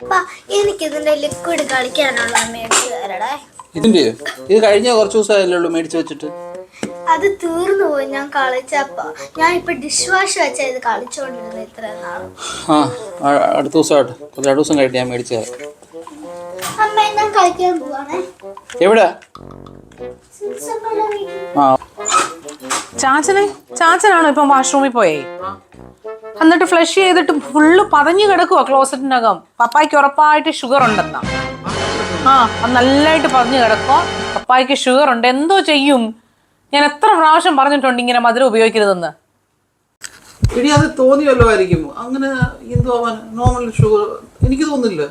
അപ്പ എനിക്ക് ഇതിന്റെ ലിക്വിഡ് കളിക്കാനുള്ള മേടിച്ചു തരടേ. ഇതിന്റെ? ഇത് കഴിഞ്ഞ കുറച്ച് ദിവസമായല്ലേ ഉള്ളൂ മേടിച്ച് വെച്ചിട്ട്. അത് തീർന്നു പോയി ഞാൻ കളിച്ചപ്പോ. ഞാൻ ഇപ്പൊ ഡിഷ് വാഷ് വെച്ചാ ഇത് കളിച്ചോണ്ടിരുന്നത് ഇത്ര നാളും. ആ ആ, അടുത്ത ദിവസമായിട്ട് കുറച്ച് ദിവസം കഴിഞ്ഞ് ഞാൻ മേടിച്ച അമ്മ ഞാൻ കളിക്കാൻ പോവാണേ. എവിടെ? സിൻസമ്മയുടെ വീട്ടിൽ. ആ. ചാച്ചനെ ചാച്ചനാണോ ഇപ്പം വാഷ്റൂമിൽ പോയേ? എന്നിട്ട് ഫ്ലഷ് ചെയ്തിട്ട് ഫുള്ള് പതഞ്ഞു കിടക്കുവാ ക്ലോസറ്റിനകം പപ്പായ്ക്ക് ഉറപ്പായിട്ട് ഷുഗർ ഉണ്ടെന്നാ. ആ അത് നല്ലതായിട്ട് പതഞ്ഞു കിടക്കുക പപ്പായ്ക്ക് ഷുഗർ ഉണ്ട്. എന്തോ ചെയ്യും? ഞാൻ എത്ര പ്രാവശ്യം പറഞ്ഞിട്ടുണ്ട് ഇങ്ങനെ മധുരം ഉപയോഗിക്കരുതെന്ന്. ഇനി അത് തോന്നിയല്ലോ ആയിരിക്കും. അങ്ങനെ എന്തോ നോർമൽ ഷുഗർ എനിക്ക് തോന്നുന്നില്ല.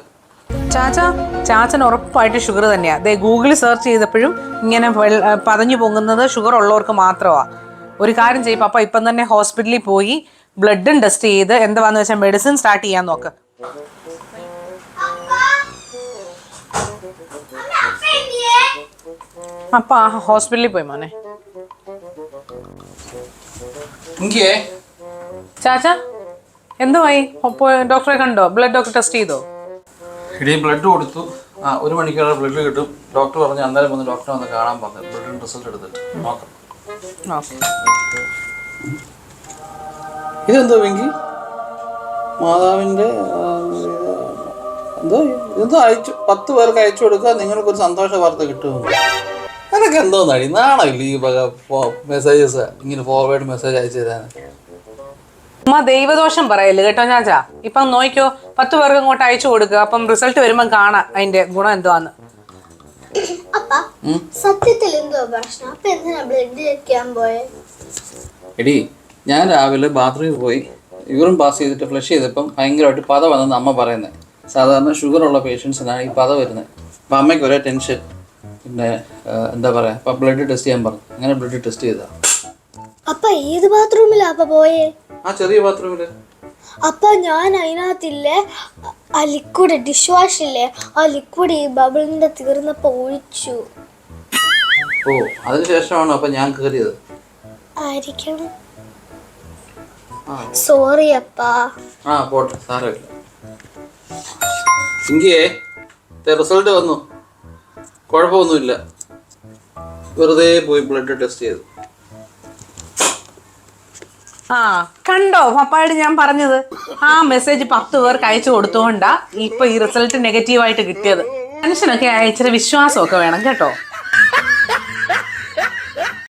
ചാച്ച ചാച്ചൻ ഉറപ്പായിട്ട് ഷുഗർ തന്നെയാ. ദേ ഗൂഗിളിൽ സെർച്ച് ചെയ്തപ്പോഴും ഇങ്ങനെ പതഞ്ഞു പൊങ്ങുന്നത് ഷുഗർ ഉള്ളവർക്ക് മാത്രമാ ഒരു കാര്യം ചെയ്യും പപ്പ ഇപ്പം തന്നെ ഹോസ്പിറ്റലിൽ പോയി ബ്ലഡും ടെസ്റ്റ് ചെയ്ത് എന്താന്ന് വെച്ചാൽ മെഡിസിൻ സ്റ്റാർട്ട് ചെയ്യാൻ നോക്ക്. അപ്പ ഹോസ്പിറ്റലിൽ പോയി മോനെ. ചാച്ചാ ചാച്ച എന്തുവായി? ഡോക്ടറെ കണ്ടോ? ബ്ലഡ് ഡോക്ടർ ടെസ്റ്റ് ചെയ്തോ? ഇടി ബ്ലഡ് കൊടുത്തു. ആ ഒരു മണിക്കൂർ ബ്ലഡ് കിട്ടും. ഡോക്ടർ പറഞ്ഞു അന്നേരം വന്ന് ഡോക്ടറെ വന്ന് കാണാൻ പറഞ്ഞു. ബ്ലഡിന് റിസൾട്ട് എടുത്തിട്ട്. നോക്കാം. ഓക്കെ. ഇതെന്തോ വെങ്കി മാതാവിന്റെ എന്തോ എന്തോ അയച്ചു പത്ത് പേർക്ക് അയച്ചു കൊടുക്കുക നിങ്ങൾക്കൊരു സന്തോഷ വാർത്ത കിട്ടുമെന്ന്. അതൊക്കെ എന്തോ നടി? നാണമില്ല ഈ വക മെസ്സേജസ് ഇങ്ങനെ ഫോർവേഡ് മെസ്സേജ് അയച്ചു തരാൻ? ദൈവദോഷം പറയല്ലേ കേട്ടോ ഞാച്ചാ ഇപ്പം നോക്കിയോ പത്ത് പേർക്ക് ഇങ്ങോട്ട് അയച്ചു കൊടുക്കുക അപ്പം റിസൾട്ട് വരുമ്പം കാണാം അതിന്റെ ഗുണം എന്തുവാന്ന് സത്യത്തിൽ എന്തോ പ്രശ്നം? അപ്പൊ എന്തിനാ ബ്ലഡ് വെക്കാൻ പോയേ? എടി ഞാൻ രാവിലെ ബാത്റൂമിൽ പോയി യൂറിൻ പാസ് ചെയ്തിട്ട് ഫ്ലഷ് ചെയ്തപ്പം ഭയങ്കരമായിട്ട് പത വന്നെന്ന് അമ്മ പറയുന്നത് സാധാരണ ഷുഗർ ഉള്ള പേഷ്യൻസിനാണ് ഈ പത വരുന്നത് അപ്പം അമ്മയ്ക്ക് ഒരേ ടെൻഷൻ പിന്നെ എന്താ പറയുക അപ്പം ബ്ലഡ് ടെസ്റ്റ് ചെയ്യാൻ പറഞ്ഞു. അങ്ങനെ ബ്ലഡ് ടെസ്റ്റ് ചെയ്താ. അപ്പ ഏത് ബാത്റൂമിലാ അപ്പ പോയേ? ആ ചെറിയ ബാത്റൂമിൽ അപ്പ ഞാൻ അതിനകത്തില്ലേ ആ ലിക്വിഡ് ഡിഷ് വാഷ് ഇല്ലേ ആ ലിക്വിഡ് ഈ ബബിളിന്റെ തീർന്നപ്പോ ഒഴിച്ചു. ഓ അതിനുശേഷമാണ് അപ്പൊ ഞാൻ കയറിയത് ആയിരിക്കണം. സോറി അപ്പാ. ആ പോട്ടെ സാരമില്ല സിങ്കിയേ റിസൾട്ട് വന്നു. കുഴപ്പമൊന്നുമില്ല. വെറുതെ പോയി ബ്ലഡ് ടെസ്റ്റ് ചെയ്തു. ആ കണ്ടോ? പപ്പായോട് ഞാൻ പറഞ്ഞത് ആ മെസ്സേജ് പത്ത് പേർക്ക് അയച്ചു കൊടുത്തുകൊണ്ടാ ഇപ്പൊ ഈ റിസൾട്ട് നെഗറ്റീവായിട്ട് കിട്ടിയത്. മനുഷ്യനൊക്കെ അയച്ചിട്ട് വിശ്വാസമൊക്കെ വേണം കേട്ടോ?